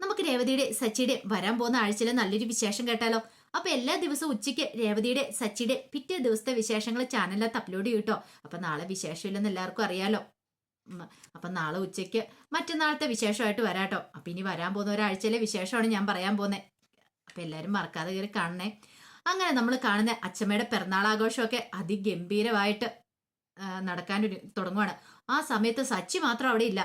നമുക്ക് രേവതിയുടെ സച്ചിയുടെ വരാൻ പോകുന്ന ആഴ്ചയിലെ നല്ലൊരു വിശേഷം കേട്ടാലോ? അപ്പൊ എല്ലാ ദിവസവും ഉച്ചയ്ക്ക് രേവതിയുടെ സച്ചിയുടെ പിറ്റേ ദിവസത്തെ വിശേഷങ്ങൾ ചാനലിനകത്ത് അപ്ലോഡ് ചെയ്യും കേട്ടോ അപ്പൊ നാളെ വിശേഷമില്ലെന്ന് എല്ലാവർക്കും അറിയാലോ. അപ്പൊ നാളെ ഉച്ചയ്ക്ക് മറ്റന്നാളത്തെ വിശേഷമായിട്ട് വരാട്ടോ അപ്പൊ ഇനി വരാൻ പോകുന്ന ഒരാഴ്ചയിലെ വിശേഷമാണ് ഞാൻ പറയാൻ പോകുന്നത് അപ്പൊ എല്ലാവരും മറക്കാതെ കയറി കാണണേ. അങ്ങനെ നമ്മൾ കാണുന്ന അച്ഛമ്മയുടെ പിറന്നാൾ ആഘോഷമൊക്കെ അതിഗംഭീരമായിട്ട് നടക്കാൻ തുടങ്ങുവാണ്. ആ സമയത്ത് സച്ചി മാത്രം അവിടെ ഇല്ല.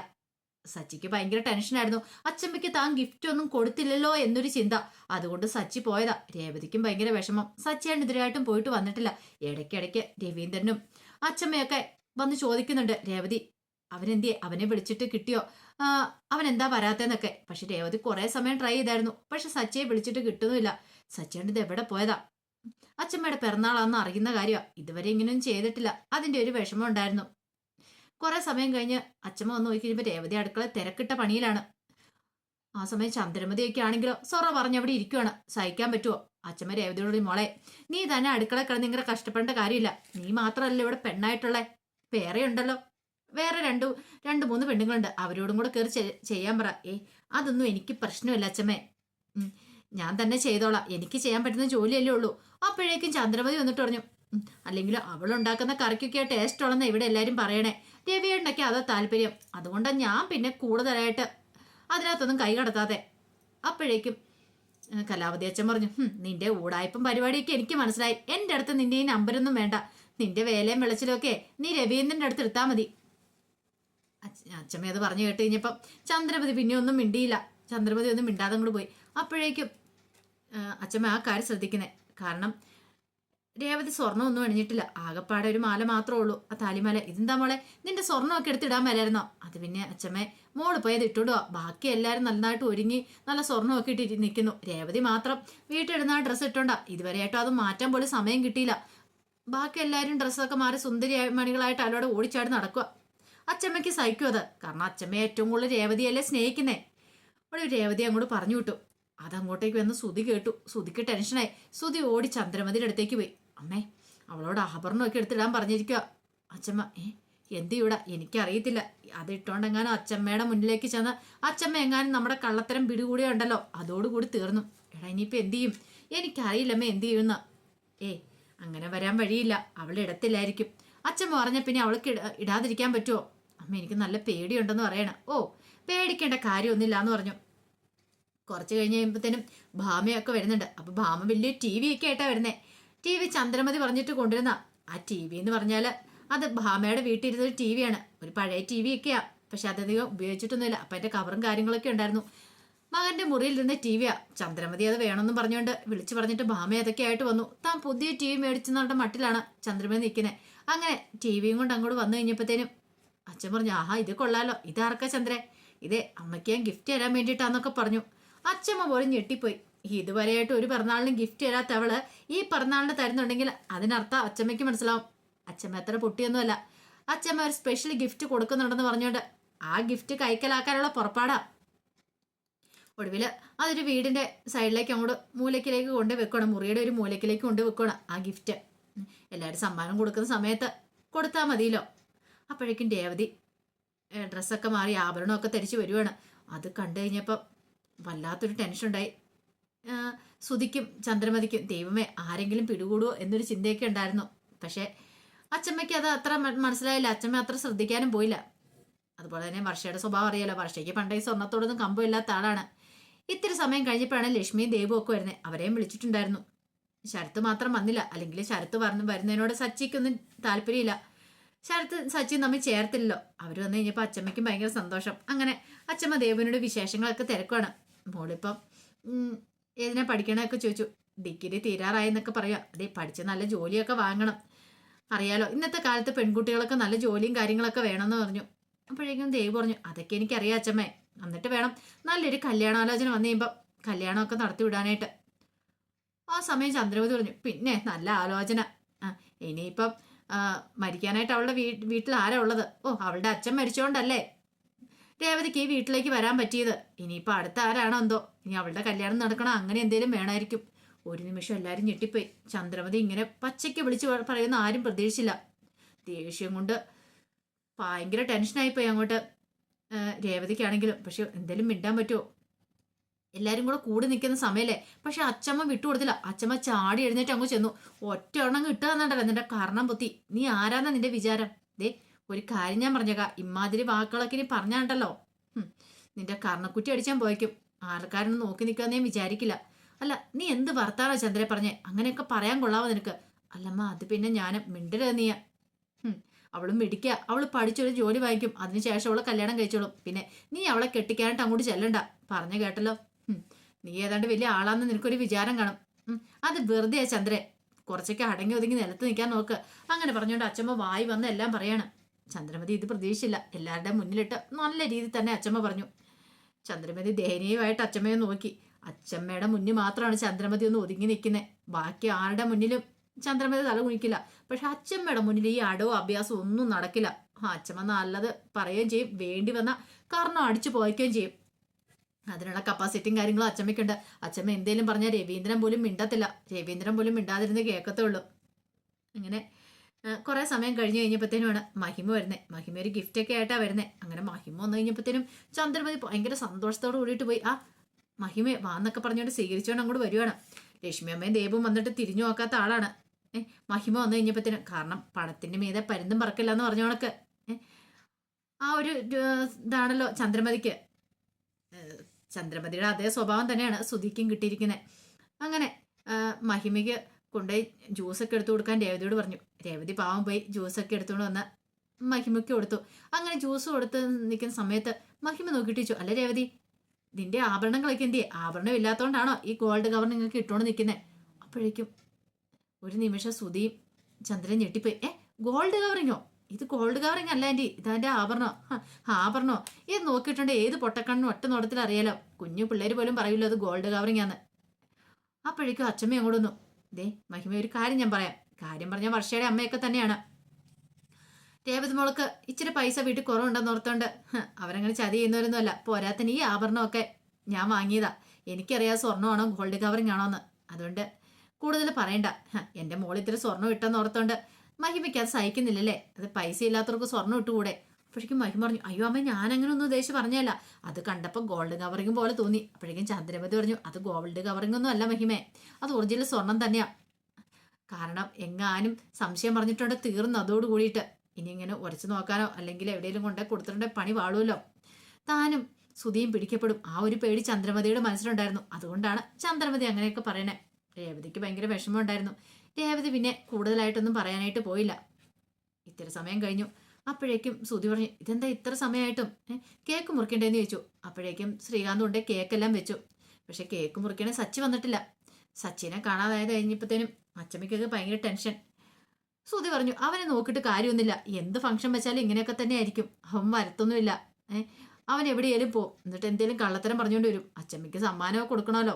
സച്ചിക്ക് ഭയങ്കര ടെൻഷനായിരുന്നു അച്ചമ്മയ്ക്ക് താൻ ഗിഫ്റ്റ് ഒന്നും കൊടുത്തില്ലല്ലോ എന്നൊരു ചിന്ത. അതുകൊണ്ട് സച്ചി പോയതാ. രേവതിക്കും ഭയങ്കര വിഷമം. സച്ചി ആണ് ഇതിനായിട്ടും പോയിട്ട് വന്നിട്ടില്ല. ഇടയ്ക്കിടയ്ക്ക് രവീന്ദ്രനും അച്ചമ്മയൊക്കെ വന്ന് ചോദിക്കുന്നുണ്ട്. രേവതി അവനെന്തിയെ? അവനെ വിളിച്ചിട്ട് കിട്ടിയോ? അവൻ എന്താ വരാത്തെന്നൊക്കെ പക്ഷെ രേവതി കുറെ സമയം ട്രൈ ചെയ്തായിരുന്നു. പക്ഷെ സച്ചിയെ വിളിച്ചിട്ട് കിട്ടുന്നുമില്ല. സച്ചിയാണ് ഇത് എവിടെ പോയതാ? അച്ചമ്മയുടെ പിറന്നാളാന്ന് അറിയുന്ന കാര്യമാണ് ഇതുവരെ ഇങ്ങനെയൊന്നും ചെയ്തിട്ടില്ല. അതിന്റെ ഒരു വിഷമം ഉണ്ടായിരുന്നു. കുറെ സമയം കഴിഞ്ഞ് അച്ഛമ്മ വന്ന് നോക്കി കഴിയുമ്പോൾ രേവതി അടുക്കള തിരക്കിട്ട പണിയിലാണ്. ആ സമയം ചന്ദ്രമതിയൊക്കെ ആണെങ്കിലോ സൊറ പറഞ്ഞവിടെ ഇരിക്കുവാണ്. സഹിക്കാൻ പറ്റുമോ അച്ഛമ്മ രേവതിയോട് മോളെ നീ തന്നെ അടുക്കള കിടന്ന് ഇങ്ങനെ കഷ്ടപ്പെടേണ്ട കാര്യമില്ല. നീ മാത്രമല്ല ഇവിടെ പെണ്ണായിട്ടുള്ളേ? വേറെ ഉണ്ടല്ലോ വേറെ രണ്ടു രണ്ട് മൂന്ന് പെണ്ണുങ്ങളുണ്ട്. അവരോടും കൂടെ കയറി ചെയ്യാൻ പറ. ഏ അതൊന്നും എനിക്ക് പ്രശ്നമില്ല അച്ഛമ്മേ ഞാൻ തന്നെ ചെയ്തോളാം. എനിക്ക് ചെയ്യാൻ പറ്റുന്ന ജോലിയല്ലേ ഉള്ളൂ. അപ്പോഴേക്കും ചന്ദ്രമതി വന്നിട്ട് പറഞ്ഞു അല്ലെങ്കിൽ അവളുണ്ടാക്കുന്ന കറിക്കൊക്കെ ടേസ്റ്റ് ഉള്ളെന്ന് ഇവിടെ എല്ലാവരും പറയണേ. രവിയേട്ടനൊക്കെ അത് താല്പര്യം. അതുകൊണ്ടാണ് ഞാൻ പിന്നെ കൂടുതലായിട്ട് അതിനകത്തൊന്നും കൈ കടത്താതെ. അപ്പോഴേക്കും കലാവതി അച്ഛൻ പറഞ്ഞു നിന്റെ ഊടായ്പം പരിപാടിയൊക്കെ എനിക്ക് മനസ്സിലായി. എന്റെ അടുത്ത് നിന്റെ ഈ നമ്പരൊന്നും വേണ്ട. നിന്റെ വേലയും വെളച്ചിലും ഒക്കെ നീ രവീന്ദ്രന്റെ അടുത്ത് എടുത്താൽ മതി. അച്ഛ- അച്ഛമ്മ അത് പറഞ്ഞു കേട്ട് കഴിഞ്ഞപ്പം ചന്ദ്രപതി പിന്നെ ഒന്നും മിണ്ടിയില്ല. ചന്ദ്രപതി ഒന്നും മിണ്ടാതെ അങ്ങോട്ട് പോയി. അപ്പോഴേക്കും അച്ഛമ്മ ആ കാര്യം ശ്രദ്ധിക്കുന്നേ. കാരണം രേവതി സ്വർണം ഒന്നും അണിഞ്ഞിട്ടില്ല ആകപ്പാടെ ഒരു മാല മാത്രമേ ഉള്ളൂ. ആ താലിമാല ഇതെന്താ മോളെ? നിന്റെ സ്വർണമൊക്കെ എടുത്തിടാൻ മേലായിരുന്നോ? അത് പിന്നെ അച്ഛമ്മേ മോൾ പോയത് ഇട്ടിടുവാ ബാക്കി എല്ലാവരും നന്നായിട്ട് ഒരുങ്ങി നല്ല സ്വർണമൊക്കെ ഇട്ടിട്ട് നിൽക്കുന്നു രേവതി മാത്രം വീട്ടിലിടുന്ന ആ ഡ്രസ്സ് ഇട്ടോണ്ടാ. ഇതുവരെയായിട്ടും അത് മാറ്റാൻ പോലും സമയം കിട്ടിയില്ല. ബാക്കി എല്ലാവരും ഡ്രസ്സൊക്കെ മാറി സുന്ദരി മണികളായിട്ട് അവരോട് ഓടിച്ചാടി നടക്കുക അച്ചമ്മയ്ക്ക് സഹിക്കും അത് കാരണം അച്ചമ്മയെ ഏറ്റവും കൂടുതൽ രേവതിയല്ലേ സ്നേഹിക്കുന്നേ. അവിടെ രേവതി അങ്ങോട്ട് പറഞ്ഞു വിട്ടു അതങ്ങോട്ടേക്ക് വന്ന് സുതി കേട്ടു. സുതിക്ക് ടെൻഷനായി സുതി ഓടി ചന്ദ്രമതിയുടെ അടുത്തേക്ക് പോയി. അമ്മേ അവളോട് ആഭരണമൊക്കെ എടുത്തിടാൻ പറഞ്ഞിരിക്കുക അച്ഛമ്മ ഏ എന്ത് ഇവിടെ? എനിക്കറിയത്തില്ല. അത് ഇട്ടോണ്ടെങ്ങാനും അച്ചമ്മയുടെ മുന്നിലേക്ക് ചെന്ന് അച്ചമ്മ എങ്ങാനും നമ്മുടെ കള്ളത്തരം പിടികൂടിയുണ്ടല്ലോ അതോടുകൂടി തീർന്നു. എടാ ഇനിയിപ്പോൾ എന്ത് ചെയ്യും? എനിക്കറിയില്ലമ്മേ എന്ത് ചെയ്യുന്ന ഏ അങ്ങനെ വരാൻ വഴിയില്ല. അവൾ ഇടത്തില്ലായിരിക്കും. അച്ഛമ്മ പറഞ്ഞ പിന്നെ അവൾക്ക് ഇട- ഇടാതിരിക്കാൻ പറ്റുമോ അമ്മ എനിക്ക് നല്ല പേടിയുണ്ടെന്ന് പറയണം. ഓ പേടിക്കേണ്ട കാര്യമൊന്നുമില്ല എന്ന് പറഞ്ഞു. കുറച്ച് കഴിഞ്ഞ് കഴിയുമ്പോഴത്തേനും ഭാമയൊക്കെ വരുന്നുണ്ട്. അപ്പൊ ഭാമ വലിയ ടി വി ഒക്കെ ആയിട്ടാ വരുന്നേ. ടി വി ചന്ദ്രമതി പറഞ്ഞിട്ട് കൊണ്ടുവരുന്ന. ആ ടി വി എന്ന് പറഞ്ഞാൽ അത് ഭാമയുടെ വീട്ടിലിരുന്ന ഒരു ടി വിയാണ് ഒരു പഴയ ടി വി ഒക്കെയാ. പക്ഷെ അതധികം ഉപയോഗിച്ചിട്ടൊന്നുമില്ല. അപ്പൊ അതിന്റെ കവറും കാര്യങ്ങളൊക്കെ ഉണ്ടായിരുന്നു. മകന്റെ മുറിയിൽ ഇരുന്ന ടി വിയാ ചന്ദ്രമതി അത് വേണമെന്നും പറഞ്ഞുകൊണ്ട് വിളിച്ചു പറഞ്ഞിട്ട് ഭാമ അതൊക്കെ ആയിട്ട് വന്നു. താൻ പുതിയ ടി വി മേടിച്ചെന്നുള്ള മട്ടിലാണ് ചന്ദ്രമതി നിൽക്കുന്നത് അങ്ങനെ ടി വിയും കൊണ്ട് അങ്ങോട്ട് വന്നു കഴിഞ്ഞപ്പോഴത്തേനും അച്ഛൻ പറഞ്ഞു ആഹാ ഇത് കൊള്ളാലോ. ഇതാർക്കാ ചന്ദ്രേ? ഇതേ അമ്മയ്ക്ക് ഞാൻ ഗിഫ്റ്റ് തരാൻ വേണ്ടിയിട്ടാന്നൊക്കെ പറഞ്ഞു. അച്ഛമ്മ പോലും ഞെട്ടിപ്പോയി. ഇതുവരെയായിട്ട് ഒരു പിറന്നാളിനും ഗിഫ്റ്റ് തരാത്ത അവൾ ഈ പിറന്നാളിന് തരുന്നുണ്ടെങ്കിൽ അതിനർത്ഥം അച്ഛമ്മയ്ക്ക് മനസ്സിലാവും. അച്ഛമ്മ എത്ര പൊട്ടിയൊന്നുമല്ല. അച്ഛമ്മ ഒരു സ്പെഷ്യൽ ഗിഫ്റ്റ് കൊടുക്കുന്നുണ്ടെന്ന് പറഞ്ഞുകൊണ്ട് ആ ഗിഫ്റ്റ് കൈക്കലാക്കാനുള്ള പുറപ്പാടാ. ഒടുവിൽ അതൊരു വീടിന്റെ സൈഡിലേക്ക് അങ്ങോട്ട് മൂലക്കിലേക്ക് കൊണ്ട് വെക്കണം. മുറിയുടെ ഒരു മൂലക്കിലേക്ക് കൊണ്ട് വെക്കണം ആ ഗിഫ്റ്റ് എല്ലാവരും സമ്മാനം കൊടുക്കുന്ന സമയത്ത് കൊടുത്താൽ മതിയല്ലോ. അപ്പോഴേക്കും ദേവതി ഡ്രസ്സൊക്കെ മാറി ആഭരണമൊക്കെ ധരിച്ച് വരുവാണ്. അത് കണ്ടു കഴിഞ്ഞപ്പോൾ വല്ലാത്തൊരു ടെൻഷൻ ഉണ്ടായി സുതിക്കും ചന്ദ്രമതിക്കും ദൈവമേ ആരെങ്കിലും പിടികൂടുമോ എന്നൊരു ചിന്തയൊക്കെ ഉണ്ടായിരുന്നു. പക്ഷേ അച്ചമ്മയ്ക്ക് അത് അത്ര മനസ്സിലായില്ല. അച്ചമ്മ അത്ര ശ്രദ്ധിക്കാനും പോയില്ല. അതുപോലെ തന്നെ വർഷയുടെ സ്വഭാവം അറിയാലോ. വർഷയ്ക്ക് പണ്ടേ സ്വർണത്തോടൊന്നും കമ്പമില്ലാത്ത ആളാണ്. ഇത്തിരി സമയം കഴിഞ്ഞപ്പോഴാണ് ലക്ഷ്മിയും ദേവും ഒക്കെ വരുന്നത് അവരെയും വിളിച്ചിട്ടുണ്ടായിരുന്നു. ശരത്ത് മാത്രം വന്നില്ല. അല്ലെങ്കിൽ ശരത്ത് പറഞ്ഞു വരുന്നതിനോട് സച്ചിക്കൊന്നും താല്പര്യമില്ല. ശരത്ത് സച്ചി തമ്മിൽ ചേർത്തില്ലല്ലോ. അവർ വന്നു കഴിഞ്ഞപ്പോൾ അച്ചമ്മയ്ക്കും ഭയങ്കര സന്തോഷം. അങ്ങനെ അച്ചമ്മ ദേവനോട് വിശേഷങ്ങളൊക്കെ തിരക്കുവാണ്. മോളിപ്പം ഏതിനാ പഠിക്കണമൊക്കെ ചോദിച്ചു. ഡിഗ്രി തീരാറായി എന്നൊക്കെ പറയാം. അതെ പഠിച്ച് നല്ല ജോലിയൊക്കെ വാങ്ങണം. അറിയാലോ ഇന്നത്തെ കാലത്ത് പെൺകുട്ടികളൊക്കെ നല്ല ജോലിയും കാര്യങ്ങളൊക്കെ വേണമെന്ന് പറഞ്ഞു. അപ്പോഴേക്കും ദേവ് പറഞ്ഞു അതൊക്കെ എനിക്കറിയാം അച്ചമ്മേ എന്നിട്ട് വേണം നല്ലൊരു കല്യാണാലോചന വന്നു കഴിയുമ്പോൾ കല്യാണമൊക്കെ നടത്തി വിടാനായിട്ട്. ആ സമയം ചന്ദ്രവതി പറഞ്ഞു പിന്നെ നല്ല ആലോചന. ഇനിയിപ്പം മരിക്കാനായിട്ട് അവളുടെ വീട്ടിൽ ആരാ ഉള്ളത്? ഓ അവളുടെ അച്ഛൻ മരിച്ചോണ്ടല്ലേ. രേവതിക്ക് വീട്ടിലേക്ക് വരാൻ പറ്റിയത്. ഇനിയിപ്പോൾ അടുത്ത ആരാണോ എന്തോ. ഇനി അവളുടെ കല്യാണം നടക്കണം. അങ്ങനെ എന്തേലും വേണമായിരിക്കും ഒരു നിമിഷം എല്ലാവരും ഞെട്ടിപ്പോയി. ചന്ദ്രമതി ഇങ്ങനെ പച്ചയ്ക്ക് വിളിച്ച് പറയുന്ന ആരും പ്രതീക്ഷിച്ചില്ല. ദേഷ്യം കൊണ്ട് ഭയങ്കര ടെൻഷനായിപ്പോയി അങ്ങോട്ട്. രേവതിക്കാണെങ്കിലും. പക്ഷെ എന്തേലും മിണ്ടാൻ പറ്റുമോ എല്ലാവരും കൂടെ കൂടി നിൽക്കുന്ന സമയല്ലേ? പക്ഷെ അച്ചമ്മ വിട്ടുകൊടുത്തില്ല അച്ചമ്മ ചാടി എഴുന്നേറ്റ് അങ്ങ് ചെന്നു. ഒറ്റ എണ്ണം കിട്ടുകയെന്നുണ്ടല്ലോ നിന്റെ കർണം പൊത്തി. നീ ആരാന്നാ നിന്റെ വിചാരം? ദേ ഒരു കാര്യം ഞാൻ പറഞ്ഞേക്കാം. ഇമാതിരി വാക്കുകളൊക്കെ ഇനി പറഞ്ഞാണ്ടല്ലോ. നിന്റെ കർണക്കുറ്റി അടിച്ചാൻ പോയേക്കും. ആൾക്കാരൊന്നും നോക്കി നിൽക്കാന്ന് വിചാരിക്കില്ല. അല്ല നീ എന്ത് വർത്താനോ ചന്ദ്രയെ പറഞ്ഞേ? അങ്ങനെയൊക്കെ പറയാൻ കൊള്ളാവോ നിനക്ക്? അല്ലമ്മ അത് പിന്നെ ഞാൻ മിണ്ടരുത് നീയ അവളും മിടിക്കുക അവൾ പഠിച്ചൊരു ജോലി വാങ്ങിക്കും. അതിനുശേഷം അവളെ കല്യാണം കഴിച്ചോളും. പിന്നെ നീ അവളെ കെട്ടിക്കാനായിട്ട് അങ്ങോട്ട് ചെല്ലണ്ട. പറഞ്ഞു കേട്ടല്ലോ? നീ ഏതാണ്ട് വലിയ ആളാന്ന് നിനക്കൊരു വിചാരം കാണും. അത് വെറുതെയാ ചന്ദ്രെ. കുറച്ചൊക്കെ അടങ്ങി ഒതുങ്ങി നിലത്ത് നിൽക്കാൻ നോക്ക്. അങ്ങനെ പറഞ്ഞുകൊണ്ട് അച്ഛമ്മ വായി വന്ന് എല്ലാം പറയാണ്. ചന്ദ്രമതി ഇത് പ്രതീക്ഷിച്ചില്ല. എല്ലാവരുടെയും മുന്നിലിട്ട് നല്ല രീതിയിൽ തന്നെ അച്ഛമ്മ പറഞ്ഞു. ചന്ദ്രമതി ദയനീയമായിട്ട് അച്ഛമ്മയെ നോക്കി. അച്ഛമ്മയുടെ മുന്നിൽ മാത്രമാണ് ചന്ദ്രമതി ഒന്ന് ഒതുങ്ങി നിൽക്കുന്നത് ബാക്കി ആരുടെ മുന്നിലും ചന്ദ്രമതി തല കുനിക്കില്ല. പക്ഷെ അച്ഛമ്മയുടെ മുന്നിൽ ഈ അടവും അഭ്യാസവും ഒന്നും നടക്കില്ല. ആ അച്ഛമ്മ നല്ലത് പറയുകയും ചെയ്യും. വേണ്ടി വന്ന കാരണം അടിച്ചു പോയിക്കുകയും ചെയ്യും. അതിനുള്ള കപ്പാസിറ്റിയും കാര്യങ്ങളും അച്ഛമ്മയ്ക്കുണ്ട് അച്ഛമ്മ എന്തേലും പറഞ്ഞാൽ രവീന്ദ്രൻ പോലും മിണ്ടത്തില്ല. രവീന്ദ്രൻ പോലും മിണ്ടാതിരുന്ന് കേൾക്കത്തേ ഉള്ളൂ. അങ്ങനെ കുറെ സമയം കഴിഞ്ഞ് കഴിഞ്ഞപ്പോഴത്തേനുമാണ് മഹിമ വരുന്നത് മഹിമ ഒരു ഗിഫ്റ്റൊക്കെ ആയിട്ടാണ് വരുന്നത് അങ്ങനെ മഹിമ വന്നു കഴിഞ്ഞപ്പോഴത്തേനും ചന്ദ്രമതി ഭയങ്കര സന്തോഷത്തോട് കൂടിയിട്ട് പോയി ആ മഹിമ വാന്നൊക്കെ പറഞ്ഞുകൊണ്ട് സ്വീകരിച്ചുകൊണ്ട് അങ്ങോട്ട് വരുവാണ്. ലക്ഷ്മി അമ്മയും ദേവും വന്നിട്ട് തിരിഞ്ഞു നോക്കാത്ത ആളാണ്. ഏഹ് മഹിമ വന്നു കഴിഞ്ഞപ്പോഴത്തേനും കാരണം പണത്തിന്റെ മീതെ പരുന്തും പറക്കില്ല എന്ന് പറഞ്ഞ കണക്ക്. ആ ഒരു ഇതാണല്ലോ ചന്ദ്രമതിക്ക്. ചന്ദ്രമതിയുടെ അതേ സ്വഭാവം തന്നെയാണ് സുധിക്കും കിട്ടിയിരിക്കുന്നത് അങ്ങനെ മഹിമയ്ക്ക് കൊണ്ടുപോയി ജ്യൂസൊക്കെ എടുത്തു കൊടുക്കാൻ രേവതിയോട് പറഞ്ഞു. രേവതി പാവം പോയി ജ്യൂസൊക്കെ എടുത്തുകൊണ്ട് വന്ന മഹിമയ്ക്ക് കൊടുത്തു. അങ്ങനെ ജ്യൂസ് കൊടുത്ത് നിൽക്കുന്ന സമയത്ത് മഹിമ നോക്കിയിട്ട് ചോദിച്ചു അല്ല രേവതി നിന്റെ ആഭരണങ്ങളൊക്കെ എന്തിയെ? ആഭരണം ഇല്ലാത്തതുകൊണ്ടാണോ ഈ ഗോൾഡ് കവർ നിങ്ങൾക്ക് ഇട്ടുകൊണ്ട് നിൽക്കുന്നത് അപ്പോഴേക്കും ഒരു നിമിഷം സുധിയും ചന്ദ്രൻ ഞെട്ടിപ്പോയി. ഏ ഗോൾഡ് കവറിങ്ങോ ഇത് ഗോൾഡ് കവറിങ് അല്ല ആന്റി ഇതാന്റെ ആഭരണോ? ആഭരണോ? ഇത് നോക്കിയിട്ടുണ്ട് ഏത് പൊട്ടക്കണ്ണും ഒറ്റ നോട്ടത്തിൽ അറിയാലോ കുഞ്ഞു പിള്ളേർ പോലും പറയില്ല അത് ഗോൾഡ് കവറിങ് ആണ് അപ്പോഴേക്കും അച്ഛമ്മ അങ്ങോട്ട് വന്നു. ദേ മഹിമ ഒരു കാര്യം ഞാൻ പറയാം. കാര്യം പറഞ്ഞ വർഷയുടെ അമ്മയൊക്കെ തന്നെയാണ്. രേവതി മോൾക്ക് ഇച്ചിരി പൈസ വീട്ടിൽ കുറവുണ്ടെന്ന് ഓർത്തോണ്ട് അവരങ്ങനെ ചതി ചെയ്യുന്നവരൊന്നുമല്ല പോരാത്തിന് ഈ ആഭരണമൊക്കെ ഞാൻ വാങ്ങിയതാ. എനിക്കറിയാം സ്വർണമാണോ ഗോൾഡ് കവറിങ് ആണോ എന്ന് അതുകൊണ്ട് കൂടുതൽ പറയണ്ട. എന്റെ മോൾ ഇത്തിരി സ്വർണം ഇട്ടെന്ന് ഓർത്തോണ്ട് മഹിമയ്ക്ക് അത് സഹിക്കുന്നില്ലല്ലേ? അത് പൈസ ഇല്ലാത്തവർക്ക് സ്വർണം ഇട്ടുകൂടെ? അപ്പോഴേക്കും മഹിമ പറഞ്ഞു അയ്യോ അമ്മ ഞാൻ അങ്ങനെ ഒന്നും ഉദ്ദേശിച്ച് പറഞ്ഞല്ല അത് കണ്ടപ്പോൾ ഗോൾഡ് കവറിങ് പോലെ തോന്നി. അപ്പോഴേക്കും ചന്ദ്രമതി പറഞ്ഞു അത് ഗോൾഡ് കവറിങ് ഒന്നും അല്ല മഹിമേ. അത് ഒറിജിനൽ സ്വർണം തന്നെയാണ് കാരണം എങ്ങാനും സംശയം പറഞ്ഞിട്ടുണ്ട് തീർന്നു അതോട് കൂടിയിട്ട്. ഇനി ഇങ്ങനെ ഉരച്ചു നോക്കാനോ അല്ലെങ്കിൽ എവിടെയെങ്കിലും കൊണ്ടേ കൊടുത്തിട്ടുണ്ടെങ്കിൽ പണി വാളുമല്ലോ. താനും സുതിയും പിടിക്കപ്പെടും. ആ ഒരു പേടി ചന്ദ്രമതിയുടെ മനസ്സിലുണ്ടായിരുന്നു. അതുകൊണ്ടാണ് ചന്ദ്രമതി അങ്ങനെയൊക്കെ പറയണേ. രേവതിക്ക് ഭയങ്കര വിഷമമുണ്ടായിരുന്നു. രേവതി പിന്നെ കൂടുതലായിട്ടൊന്നും പറയാനായിട്ട് പോയില്ല. ഇത്തിരി സമയം കഴിഞ്ഞു. അപ്പോഴേക്കും സുധി പറഞ്ഞു ഇതെന്താ ഇത്ര സമയമായിട്ടും കേക്ക് മുറിക്കണ്ടേന്ന് ചോദിച്ചു. അപ്പോഴേക്കും ശ്രീകാന്ത് കൊണ്ട് കേക്കെല്ലാം വെച്ചു. പക്ഷെ കേക്ക് മുറിക്കണേ സച്ചി വന്നിട്ടില്ല. സച്ചിനെ കാണാതായത് കഴിഞ്ഞപ്പോഴത്തേനും അച്ചമ്മയ്ക്കൊക്കെ ഭയങ്കര ടെൻഷൻ. സുധി പറഞ്ഞു അവനെ നോക്കിയിട്ട് കാര്യമൊന്നുമില്ല. എന്ത് ഫംഗ്ഷൻ വെച്ചാലും ഇങ്ങനെയൊക്കെ തന്നെ ആയിരിക്കും. അവൻ വരത്തൊന്നുമില്ല. അവൻ എവിടെയാലും പോകും എന്നിട്ട് എന്തേലും കള്ളത്തരം പറഞ്ഞുകൊണ്ട് വരും. അച്ചമ്മയ്ക്ക് സമ്മാനമൊക്കെ കൊടുക്കണമല്ലോ.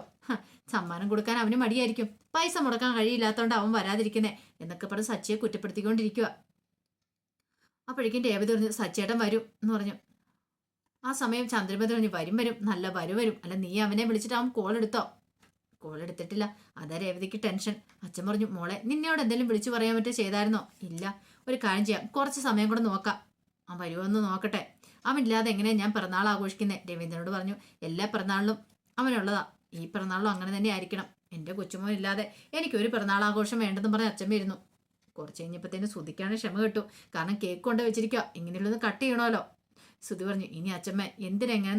സമ്മാനം കൊടുക്കാൻ അവന് മടിയായിരിക്കും. പൈസ മുടക്കാൻ കഴിയില്ലാത്തതുകൊണ്ട് അവൻ വരാതിരിക്കുന്നേ എന്നൊക്കെ പറഞ്ഞ് സച്ചിയെ കുറ്റപ്പെടുത്തിക്കൊണ്ടിരിക്കുക അപ്പോഴേക്കും രേവതി പറഞ്ഞു സച്ചേട്ടൻ വരും എന്ന് പറഞ്ഞു. ആ സമയം ചന്ദ്രമതി പറഞ്ഞു വരും വരും നല്ല വരും വരും. അല്ല നീ അവനെ വിളിച്ചിട്ട് അവൻ കോൾ എടുത്തോ? കോൾ എടുത്തിട്ടില്ല. അതാ രേവതിക്ക് ടെൻഷൻ അച്ഛൻ പറഞ്ഞു മോളെ നിന്നോട് എന്തെങ്കിലും വിളിച്ചു പറയാൻ പറ്റുക ചെയ്തായിരുന്നോ? ഇല്ല. ഒരു കാര്യം ചെയ്യാം. കുറച്ച് സമയം കൂടെ നോക്കാം. അവൻ വരുമോന്ന് നോക്കട്ടെ. അവനില്ലാതെ എങ്ങനെയാ ഞാൻ പിറന്നാൾ ആഘോഷിക്കുന്നത് രവീന്ദ്രനോട് പറഞ്ഞു എല്ലാ പിറന്നാളിലും അവനുള്ളതാ. ഈ പിറന്നാളും അങ്ങനെ തന്നെ ആയിരിക്കണം. എന്റെ കൊച്ചുമോൻ ഇല്ലാതെ എനിക്കൊരു പിറന്നാൾ ആഘോഷം വേണ്ടെന്ന് പറഞ്ഞ് അച്ഛൻ വരുന്നു. കുറച്ച് കഴിഞ്ഞപ്പോഴത്തേന് ശ്രുതിക്കാണ് ക്ഷമ കിട്ടു. കാരണം കേക്ക് കൊണ്ട് വെച്ചിരിക്കുക ഇങ്ങനെയുള്ളത് കട്ട് ചെയ്യണമല്ലോ. ശ്രുതി പറഞ്ഞു ഇനി അച്ഛമ്മ എന്തിനെങ്ങനെ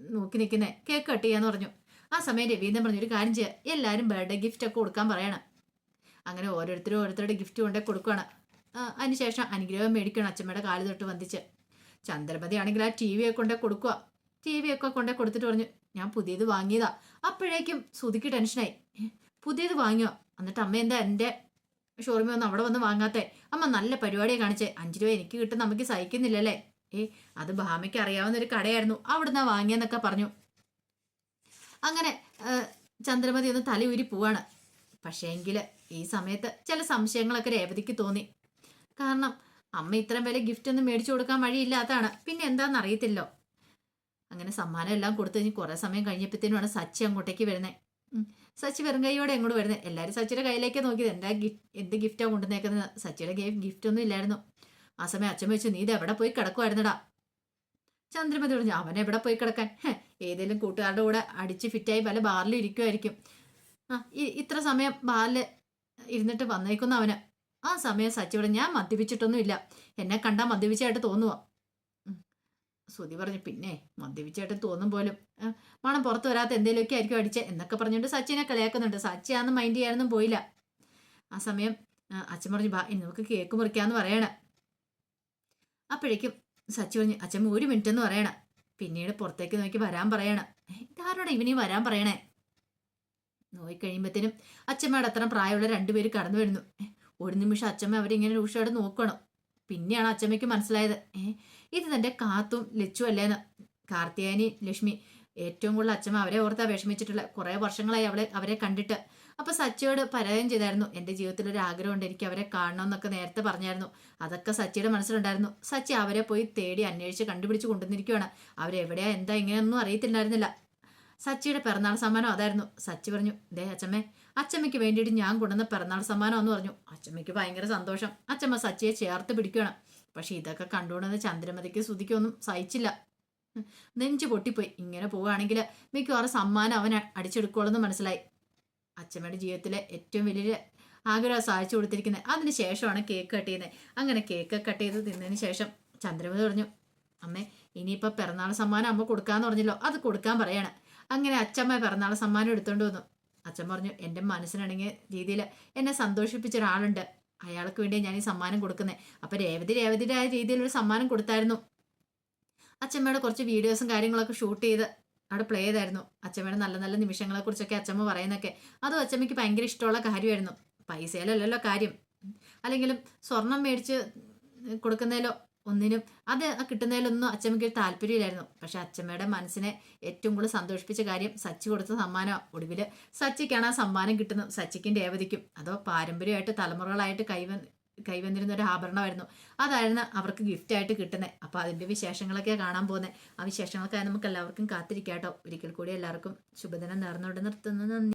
നോക്കി നിൽക്കുന്നേ കേക്ക് കട്ട് ചെയ്യാന്ന് പറഞ്ഞു. ആ സമയം രവീന്ദ്രൻ പറഞ്ഞു ഒരു കാര്യം ചെയ്യുക എല്ലാവരും ബർത്ത്ഡേ ഗിഫ്റ്റ് ഒക്കെ കൊടുക്കാൻ പറയണം. അങ്ങനെ ഓരോരുത്തരും ഓരോരുത്തരുടെ ഗിഫ്റ്റ് കൊണ്ടേ കൊടുക്കുകയാണ് അതിനുശേഷം അനുഗ്രഹം മേടിക്കണം അച്ഛമ്മയുടെ കാൽ തൊട്ട് വന്ദിച്ച്. ചന്ദ്രമതി ആണെങ്കിൽ ആ ടി വി ഒക്കെ കൊണ്ടേ കൊടുക്കുക ടി വി ഒക്കെ കൊണ്ടേ കൊടുത്തിട്ട് പറഞ്ഞു ഞാൻ പുതിയത് വാങ്ങിയതാ. അപ്പോഴേക്കും ശ്രുതിക്ക് ടെൻഷനായി "ഏ, പുതിയത് വാങ്ങിയോ? എന്നിട്ട് അമ്മ എന്താ എന്റെ ഷോറൂമിൽ വന്ന് അവിടെ വന്ന് വാങ്ങാത്തേ. അമ്മ നല്ല പരിപാടിയെ കാണിച്ചേ. അഞ്ച് രൂപ എനിക്ക് കിട്ടും നമുക്ക് സഹിക്കുന്നില്ലല്ലേ? ഏ അത് ഭാമയ്ക്ക് അറിയാവുന്ന ഒരു കടയായിരുന്നു. അവിടുന്ന് വാങ്ങിയെന്നൊക്കെ പറഞ്ഞു. അങ്ങനെ ചന്ദ്രമതി ഒന്ന് തല ഊരി പോവാണ്. പക്ഷേ എങ്കിൽ ഈ സമയത്ത് ചില സംശയങ്ങളൊക്കെ രേവതിക്ക് തോന്നി. കാരണം അമ്മ ഇത്രയും വില ഗിഫ്റ്റ് ഒന്നും മേടിച്ചു കൊടുക്കാൻ വഴിയില്ലാത്തതാണ്. പിന്നെ എന്താണെന്ന് അറിയത്തില്ലോ? അങ്ങനെ സമ്മാനം എല്ലാം കൊടുത്തു കഴിഞ്ഞ് കുറേ സമയം കഴിഞ്ഞപ്പോഴത്തേനുമാണ് സച്ചി അങ്ങോട്ടേക്ക് വരുന്നത് സച്ചി വെറും കൈയോടെ അങ്ങോട്ട് വരുന്നത് എല്ലാവരും സച്ചിയുടെ കയ്യിലേക്ക് നോക്കിയത്. എന്താ ഗിഫ്റ്റ് എന്ത് ഗിഫ്റ്റാണ് കൊണ്ടുവന്നേക്കുന്നത് സച്ചിയുടെ കയ്യിൽ ഗിഫ്റ്റ് ഒന്നും ഇല്ലായിരുന്നു. ആ സമയം അച്ഛൻ വെച്ചു നീ ഇത് എവിടെ പോയി കിടക്കുമായിരുന്നടാ ചന്ദ്രമതി പറഞ്ഞു അവൻ എവിടെ പോയി കിടക്കാൻ? ഏതെങ്കിലും കൂട്ടുകാരുടെ കൂടെ അടിച്ച് ഫിറ്റായി പല ബാറിലും ഇരിക്കുമായിരിക്കും ആ ഇത്ര സമയം ബാറിൽ ഇരുന്നിട്ട് വന്നേക്കുന്നു അവന്. ആ സമയം സച്ചി പറഞ്ഞു ഞാൻ മദ്യപിച്ചിട്ടൊന്നുമില്ല. എന്നെ കണ്ടാൽ മദ്യപിച്ചായിട്ട് തോന്നുക സുധി പറഞ്ഞു പിന്നെ മദ്യപിച്ചേട്ടൻ തോന്നും പോലും. മണം പുറത്തു വരാത്ത എന്തെങ്കിലുമൊക്കെ ആയിരിക്കും അടിച്ചേ എന്നൊക്കെ പറഞ്ഞുകൊണ്ട് സച്ചിനെ കളിയാക്കുന്നുണ്ട്. സച്ചി ആന്ന് മൈൻഡ് ചെയ്യാനൊന്നും പോയില്ല. ആ സമയം അച്ഛൻ പറഞ്ഞു ബാ ഇനി നമുക്ക് കേക്ക് മുറിക്കാന്ന് പറയണ. അപ്പോഴേക്കും സച്ചി പറഞ്ഞു അച്ഛൻ ഒരു മിനിറ്റ് എന്ന് പറയണ. പിന്നീട് പുറത്തേക്ക് നോക്കി വരാൻ പറയണം. ഇതാരോടെ ഇതാരോടാ ഇവനീ വരാൻ പറയണേ? നോയി കഴിയുമ്പത്തേനും അച്ഛമ്മയുടെ അത്ര പ്രായമുള്ള രണ്ടുപേര് കടന്നു വരുന്നു. ഒരു നിമിഷം അച്ഛമ്മ അവരിങ്ങനെ രൂക്ഷമായിട്ട് നോക്കണം. പിന്നെയാണ് അച്ഛമ്മയ്ക്ക് മനസ്സിലായത്. ഏ ഇത് തന്റെ കാത്തും ലച്ചു അല്ലേന്ന്. കാർത്തിയാനി ലക്ഷ്മി ഏറ്റവും കൂടുതൽ അച്ഛമ്മ അവരെ ഓർത്താ വിഷമിച്ചിട്ടുള്ള കുറെ വർഷങ്ങളായി അവളെ അവരെ കണ്ടിട്ട്. അപ്പൊ സച്ചിയോട് പരാജയം ചെയ്തായിരുന്നു. എന്റെ ജീവിതത്തിൽ ഒരു ആഗ്രഹം ഉണ്ട് എനിക്ക് അവരെ കാണണം എന്നൊക്കെ നേരത്തെ പറഞ്ഞായിരുന്നു. അതൊക്കെ സച്ചിയുടെ മനസ്സിലുണ്ടായിരുന്നു. സച്ചി അവരെ പോയി തേടി അന്വേഷിച്ച് കണ്ടുപിടിച്ച് കൊണ്ടുവന്നിരിക്കുകയാണ് അവരെവിടെയാ? എന്താ ഇങ്ങനെയൊന്നും അറിയത്തില്ലായിരുന്നില്ല. സച്ചിയുടെ പിറന്നാൾ സമ്മാനം അതായിരുന്നു. സച്ചി പറഞ്ഞു ദേ അച്ഛമ്മ അച്ചമ്മയ്ക്ക് വേണ്ടിയിട്ട് ഞാൻ കൊണ്ടുവന്ന പിറന്നാൾ സമ്മാനം എന്ന് പറഞ്ഞു. അച്ചമ്മയ്ക്ക് ഭയങ്കര സന്തോഷം. അച്ചമ്മ സച്ചിയെ ചേർത്ത് പിടിക്കണം പക്ഷെ ഇതൊക്കെ കണ്ടുകൊണ്ടെന്ന് ചന്ദ്രമതിക്ക് ശ്രുതിക്കൊന്നും സഹിച്ചില്ല. നെഞ്ചു പൊട്ടിപ്പോയി. ഇങ്ങനെ പോവുകയാണെങ്കിൽ മിക്കവാറും സമ്മാനം അവൻ അടിച്ചെടുക്കുള്ളൂ മനസ്സിലായി. അച്ഛമ്മയുടെ ജീവിതത്തിലെ ഏറ്റവും വലിയ ആഗ്രഹം സാധിച്ചു കൊടുത്തിരിക്കുന്നത് അതിന് ശേഷമാണ് കേക്ക് കട്ട് ചെയ്യുന്നത്. അങ്ങനെ കേക്ക് കട്ട് ചെയ്ത് തിന്നതിന് ശേഷം ചന്ദ്രമതി പറഞ്ഞു അമ്മേ ഇനിയിപ്പോൾ പിറന്നാൾ സമ്മാനം അമ്മ കൊടുക്കാന്ന് പറഞ്ഞല്ലോ. അത് കൊടുക്കാൻ പറയാണ്. അങ്ങനെ അച്ഛമ്മ പിറന്നാൾ സമ്മാനം എടുത്തുകൊണ്ട് വന്നു. അച്ഛൻ പറഞ്ഞു എന്റെ മനസ്സിനിണങ്ങിയ രീതിയിൽ എന്നെ സന്തോഷിപ്പിച്ച ഒരാളുണ്ട്. അയാൾക്ക് വേണ്ടി ഞാൻ ഈ സമ്മാനം കൊടുക്കുന്നത് അപ്പൊ രേവതി രേവതിയുടേതായ രീതിയിൽ ഒരു സമ്മാനം കൊടുത്തായിരുന്നു. അച്ഛമ്മയുടെ കുറച്ച് വീഡിയോസും കാര്യങ്ങളൊക്കെ ഷൂട്ട് ചെയ്ത് അവിടെ പ്ലേ ചെയ്തായിരുന്നു. അച്ഛമ്മയുടെ നല്ല നല്ല നിമിഷങ്ങളെ കുറിച്ചൊക്കെ അച്ഛമ്മ പറയുന്നൊക്കെ. അതും അച്ഛമ്മയ്ക്ക് ഭയങ്കര ഇഷ്ടമുള്ള കാര്യമായിരുന്നു. പൈസയിലല്ലല്ലോ കാര്യം. അല്ലെങ്കിലും സ്വർണം മേടിച്ച് കൊടുക്കുന്നതിലോ ഒന്നിനും അത് കിട്ടുന്നതിലൊന്നും അച്ഛമ്മയ്ക്ക് ഒരു താല്പര്യമില്ലായിരുന്നു. പക്ഷെ അച്ഛമ്മയുടെ മനസ്സിനെ ഏറ്റവും കൂടുതൽ സന്തോഷിപ്പിച്ച കാര്യം സച്ചി കൊടുത്ത സമ്മാനം ഒടുവിൽ സച്ചിക്കാണ് ആ സമ്മാനം കിട്ടുന്നത്. സച്ചിക്കും രേവതിക്കും. അതോ പാരമ്പര്യമായിട്ട് തലമുറകളായിട്ട് കൈവ കൈവന്നിരുന്ന ഒരു ആഭരണമായിരുന്നു. അതായിരുന്നു അവർക്ക് ഗിഫ്റ്റ് ആയിട്ട് കിട്ടുന്നത്. അപ്പോൾ അതിന്റെ വിശേഷങ്ങളൊക്കെ കാണാൻ പോകുന്നത്. ആ വിശേഷങ്ങൾക്കായി നമുക്ക് എല്ലാവർക്കും കാത്തിരിക്കാം കേട്ടോ. ഒരിക്കൽ കൂടി എല്ലാവർക്കും ശുഭദിനം നേർന്നുകൊണ്ട് നിർത്തുന്നു. നന്ദി.